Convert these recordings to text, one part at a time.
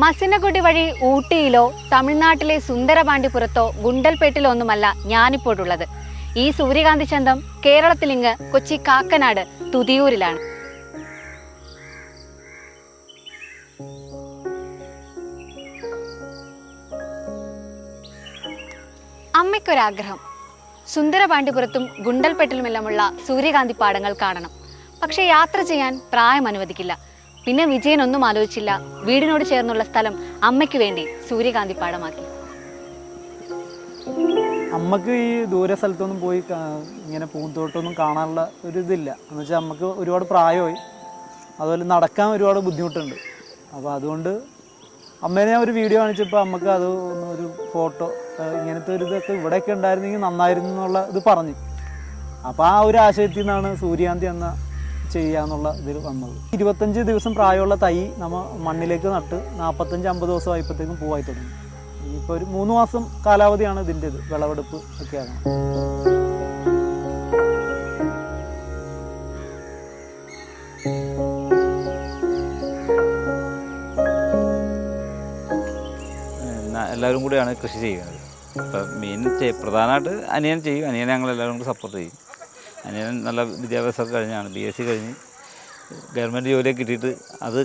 മസിനഗുഡി വഴി ഊട്ടിയിലോ തമിഴ്നാട്ടിലെ സുന്ദരപാണ്ടിപുരത്തോ ഗുണ്ടൽപേട്ടിലോ ഒന്നുമല്ല ഞാനിപ്പോഴുള്ളത്. ഈ സൂര്യകാന്തി ചന്തം കേരളത്തിലിങ്ങ് കൊച്ചി കാക്കനാട് തുതിയൂരിലാണ്. അമ്മയ്ക്കൊരാഗ്രഹം. സുന്ദരപാണ്ടിപുരത്തും ഗുണ്ടൽപെട്ടിലുമെല്ലാമുള്ള സൂര്യകാന്തി പാടങ്ങൾ കാണണം. പക്ഷേ യാത്ര ചെയ്യാൻ പ്രായം അനുവദിക്കില്ല പിന്നെ വിജയൻ ഒന്നും ആലോചിച്ചില്ല. വീടിനോട് ചേർന്നുള്ള സ്ഥലം അമ്മയ്ക്ക് വേണ്ടി സൂര്യകാന്തി പാടമാക്കി. അമ്മയ്ക്ക് ഈ ദൂര സ്ഥലത്തൊന്നും പോയി ഇങ്ങനെ പൂന്തോട്ടമൊന്നും കാണാനുള്ള ഒരു ഇതില്ല. എന്ന് വെച്ചാൽ അമ്മയ്ക്ക് ഒരുപാട് പ്രായമായി. അതുപോലെ നടക്കാൻ ഒരുപാട് ബുദ്ധിമുട്ടുണ്ട്. അപ്പോൾ അതുകൊണ്ട് അമ്മേനെ ഞാൻ ഒരു വീഡിയോ കാണിച്ചപ്പോൾ അമ്മയ്ക്ക് അത് ഒരു ഫോട്ടോ ഇങ്ങനത്തെ ഒരു ഇതൊക്കെ ഇവിടെയൊക്കെ ഉണ്ടായിരുന്നെങ്കിൽ നന്നായിരുന്നു എന്നുള്ള ഇത് പറഞ്ഞു. അപ്പോൾ ആ ഒരു ആശയത്തിൽ നിന്നാണ് സൂര്യകാന്തി എന്ന ചെയ്യാന്നുള്ള ഇതിൽ വന്നത്. ഇരുപത്തഞ്ച് ദിവസം പ്രായമുള്ള തൈ നമ്മൾ മണ്ണിലേക്ക് നട്ട് നാൽപ്പത്തഞ്ച് അമ്പത് ദിവസം ആയപ്പോഴത്തേക്കും പൂവായി തുടങ്ങി. ഇനിയിപ്പോൾ ഒരു മൂന്ന് മാസം കാലാവധിയാണ് ഇതിന്റെ ഇത് വിളവെടുപ്പ് ഒക്കെ എല്ലാവരും കൂടിയാണ് കൃഷി ചെയ്യുന്നത്. അപ്പം മീൻ പ്രധാനമായിട്ട് അനിയൻ ചെയ്യും. അനിയനെ ഞങ്ങൾ എല്ലാവരും കൂടി സപ്പോർട്ട് ചെയ്യും. അനിയൻ നല്ല വിദ്യാഭ്യാസമൊക്കെ കഴിഞ്ഞാണ്. ബി എസ് സി കഴിഞ്ഞ് ഗവൺമെന്റ് ജോലിയൊക്കെ കിട്ടിയിട്ട് അത്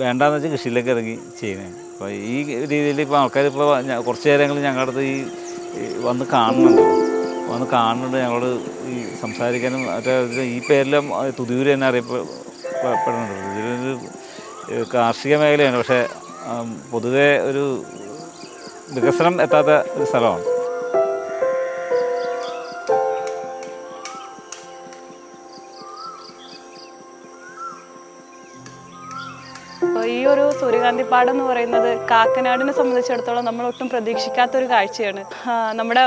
വേണ്ടാന്ന് വെച്ചാൽ കൃഷിയിലേക്ക് ഇറങ്ങി ചെയ്യുന്നതാണ് അപ്പോൾ ഈ രീതിയിൽ ഇപ്പോൾ ആൾക്കാർ ഇപ്പോൾ കുറച്ച് നേരങ്ങളിൽ ഞങ്ങളുടെ അടുത്ത് ഈ വന്ന് കാണുന്നുണ്ട്. വന്ന് കാണുന്നുണ്ട്. ഞങ്ങളോട് ഈ സംസാരിക്കാനും മറ്റേ ഈ പേരിലും തുതിയൂര് തന്നെ അറിയപ്പെടുന്നുണ്ട് തുതിയൂരൊരു കാർഷിക മേഖലയാണ്. പക്ഷേ പൊതുവെ ഒരു വികസനം എത്താത്ത ഒരു സ്ഥലമാണ്. ഈ ഒരു സൂര്യകാന്തിപ്പാടം എന്ന് പറയുന്നത് കാക്കനാടിനെ സംബന്ധിച്ചിടത്തോളം നമ്മൾ ഒട്ടും പ്രതീക്ഷിക്കാത്ത ഒരു കാഴ്ചയാണ് നമ്മുടെ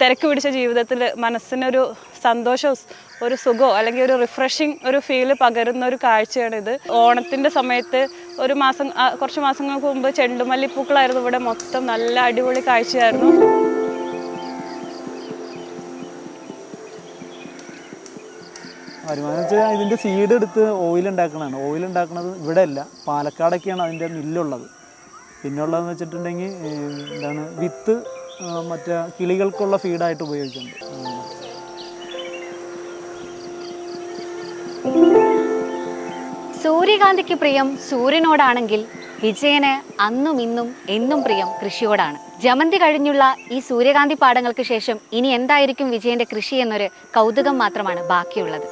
തിരക്ക് പിടിച്ച ജീവിതത്തിൽ മനസ്സിനൊരു സന്തോഷവും ഒരു സുഖമോ അല്ലെങ്കിൽ ഒരു റിഫ്രഷിങ് ഒരു ഫീൽ പകരുന്ന ഒരു കാഴ്ചയാണ് ഇത്. ഓണത്തിന്റെ സമയത്ത് ഒരു മാസം കുറച്ച് മാസങ്ങൾക്ക് മുമ്പ് ചെണ്ടുമല്ലിപ്പൂക്കളായിരുന്നു ഇവിടെ മൊത്തം നല്ല അടിപൊളി കാഴ്ചയായിരുന്നു. വരുമാനം വെച്ചാൽ ഇതിന്റെ സീഡ് എടുത്ത് ഓയിൽ ഉണ്ടാക്കണതാണ്. ഓയിൽ ഉണ്ടാക്കുന്നത് ഇവിടെ അല്ല പാലക്കാടൊക്കെയാണ് അതിന്റെ മില്ലുള്ളത് പിന്നുള്ളതെന്ന് വെച്ചിട്ടുണ്ടെങ്കിൽ എന്താണ് വിത്ത് മറ്റേ കിളികൾക്കുള്ള ഫീഡായിട്ട് ഉപയോഗിക്കുന്നുണ്ട്. സൂര്യകാന്തിക്ക് പ്രിയം സൂര്യനോടാണെങ്കിൽ വിജയന് അന്നും ഇന്നും എന്നും പ്രിയം കൃഷിയോടാണ്. ജമന്തി കഴിഞ്ഞുള്ള ഈ സൂര്യകാന്തി പാടങ്ങൾക്ക് ശേഷം ഇനി എന്തായിരിക്കും വിജയന്റെ കൃഷി എന്നൊരു കൗതുകം മാത്രമാണ് ബാക്കിയുള്ളത്.